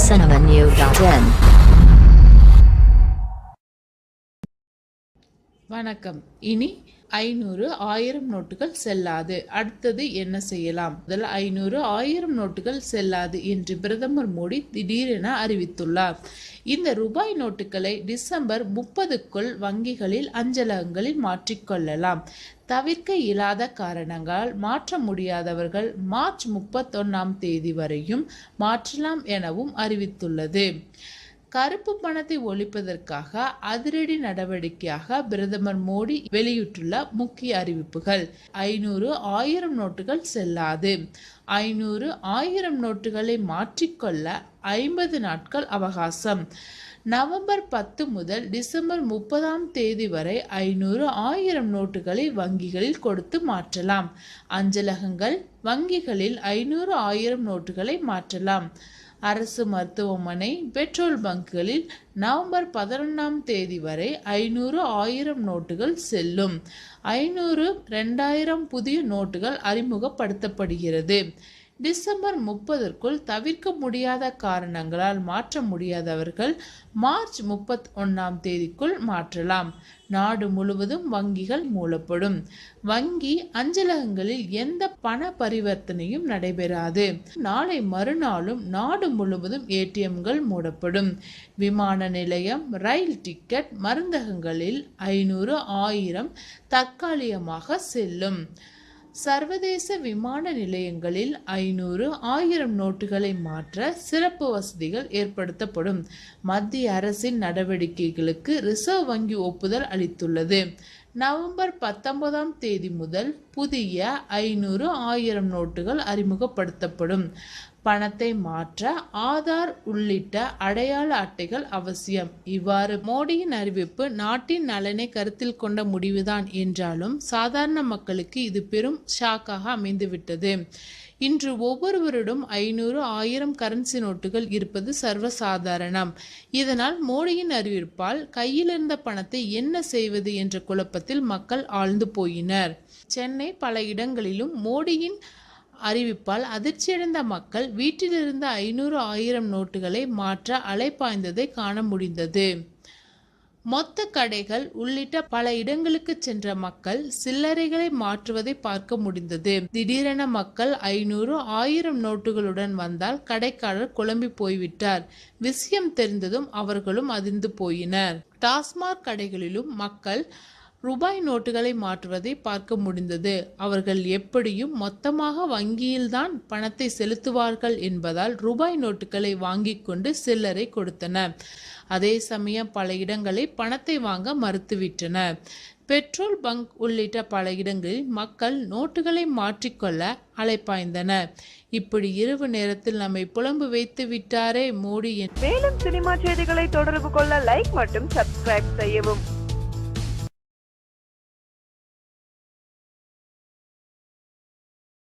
cinnamonnew.in. வணக்கம். இனி ஐநூறு ஆயிரம் நோட்டுகள் செல்லாது. அடுத்தது என்ன செய்யலாம்? முதல் ஐநூறு ஆயிரம் நோட்டுகள் செல்லாது என்று பிரதமர் மோடி திடீரென அறிவித்துள்ளார். இந்த ரூபாய் நோட்டுகளை டிசம்பர் முப்பதுக்குள் வங்கிகளில் அஞ்சலகங்களில் மாற்றிக்கொள்ளலாம் தவிர்க்க இயலாத காரணங்களால் மாற்ற முடியாதவர்கள் மார்ச் முப்பத்தொன்னாம் தேதி வரையும் மாற்றலாம் எனவும் அறிவித்துள்ளது. கருப்பு பணத்தை ஒழிப்பதற்காக அதிரடி நடவடிக்கையாக பிரதமர் மோடி வெளியிட்டுள்ள முக்கிய அறிவிப்புகள். ஐநூறு ஆயிரம் நோட்டுகள் செல்லாது. ஐநூறு ஆயிரம் நோட்டுகளை மாற்றிக்கொள்ள ஐம்பது நாட்கள் அவகாசம். நவம்பர் பத்து முதல் டிசம்பர் முப்பதாம் தேதி வரை ஐநூறு ஆயிரம் நோட்டுகளை வங்கிகளில் கொடுத்து மாற்றலாம். அஞ்சலகங்கள் வங்கிகளில் ஐநூறு ஆயிரம் நோட்டுகளை மாற்றலாம். அரசு மருத்துவமனை பெட்ரோல் பங்குகளில் நவம்பர் பதினொன்றாம் தேதி வரை ஐநூறு ஆயிரம் நோட்டுகள் செல்லும். ஐநூறு ரெண்டாயிரம் புதிய நோட்டுகள் அறிமுகப்படுத்தப்படுகிறது. டிசம்பர் முப்பதற்குள் தவிர்க்க முடியாத காரணங்களால் மாற்ற முடியாதவர்கள் மார்ச் முப்பத் ஒன்றாம் தேதிக்குள் மாற்றலாம். நாடு முழுவதும் வங்கிகள் மூடப்படும் வங்கி அஞ்சலகங்களில் எந்த பண பரிவர்த்தனையும் நடைபெறாது. நாளை மறுநாளும் நாடு முழுவதும் ஏடிஎம்கள் மூடப்படும். விமான நிலையம் ரயில் டிக்கெட் மருந்தகங்களில் ஐநூறு ஆயிரம் தற்காலிகமாக செல்லும். சர்வதேச விமான நிலையங்களில் ஐநூறு ஆயிரம் நோட்டுகளை மாற்ற சிறப்பு வசதிகள் ஏற்படுத்தப்படும். மத்திய அரசின் நடவடிக்கைகளுக்கு ரிசர்வ் வங்கி ஒப்புதல் அளித்துள்ளது. நவம்பர் பத்தொன்பதாம் தேதி முதல் புதிய ஐநூறு ஆயிரம் நோட்டுகள் அறிமுகப்படுத்தப்படும். பணத்தை மாற்ற ஆதார் உள்ளிட்ட அடையாள அட்டைகள் அவசியம். இவ்வாறு மோடியின் அறிவிப்பு நாட்டின் நலனை கருத்தில் கொண்ட முடிவுதான் என்றாலும் சாதாரண மக்களுக்கு இது பெரும் ஷாக்காக அமைந்துவிட்டது. இன்று ஒவ்வொருவரிடம் ஐநூறு ஆயிரம் கரன்சி நோட்டுகள் இருப்பது சர்வசாதாரணம். இதனால் மோடியின் அறிவிப்பால் கையில் இருந்த பணத்தை என்ன செய்வது என்ற குழப்பத்தில் மக்கள் ஆழ்ந்து போயினர். சென்னை பல இடங்களிலும் மோடியின் அறிவிப்பால் அதிர்ச்சியடைந்த மக்கள் வீட்டிலிருந்த ஐநூறு ஆயிரம் நோட்டுகளை மாற்ற அலைப்பாய்ந்ததை காண முடிந்தது. மொத்த கடைகள் உள்ளிட்ட பல இடங்களுக்கு சென்ற மக்கள் சில்லறைகளை மாற்றுவதை பார்க்க முடிந்தது. திடீரென மக்கள் ஐநூறு ஆயிரம் நோட்டுகளுடன் வந்தால் கடைக்காரர் குழம்பி போய்விட்டார். விஷயம் தெரிந்ததும் அவர்களும் அதிர்ந்து போயினர். டாஸ்மாக் கடைகளிலும் மக்கள் ரூபாய் நோட்டுகளை மாற்றுவதை பார்க்க முடிந்தது. அவர்கள் எப்படியும் மொத்தமாக வங்கியில்தான் பணத்தை செலுத்துவார்கள் என்பதால் ரூபாய் நோட்டுகளை வாங்கி கொண்டு சில்லரை கொடுத்தன. அதே சமயம் பல இடங்களை பணத்தை வாங்க மறுத்துவிட்டன. பெட்ரோல் பங்க் உள்ளிட்ட பல இடங்களில் மக்கள் நோட்டுகளை மாற்றிக்கொள்ள அலைப்பாய்ந்தனர் இப்படி இரவு நேரத்தில் நம்மை புலம்பு வைத்து விட்டாரே மோடி மேலும் சினிமா செய்திகளை தொடர்பு கொள்ள லைக் மற்றும் சப்ஸ்கிரைப் செய்யவும்.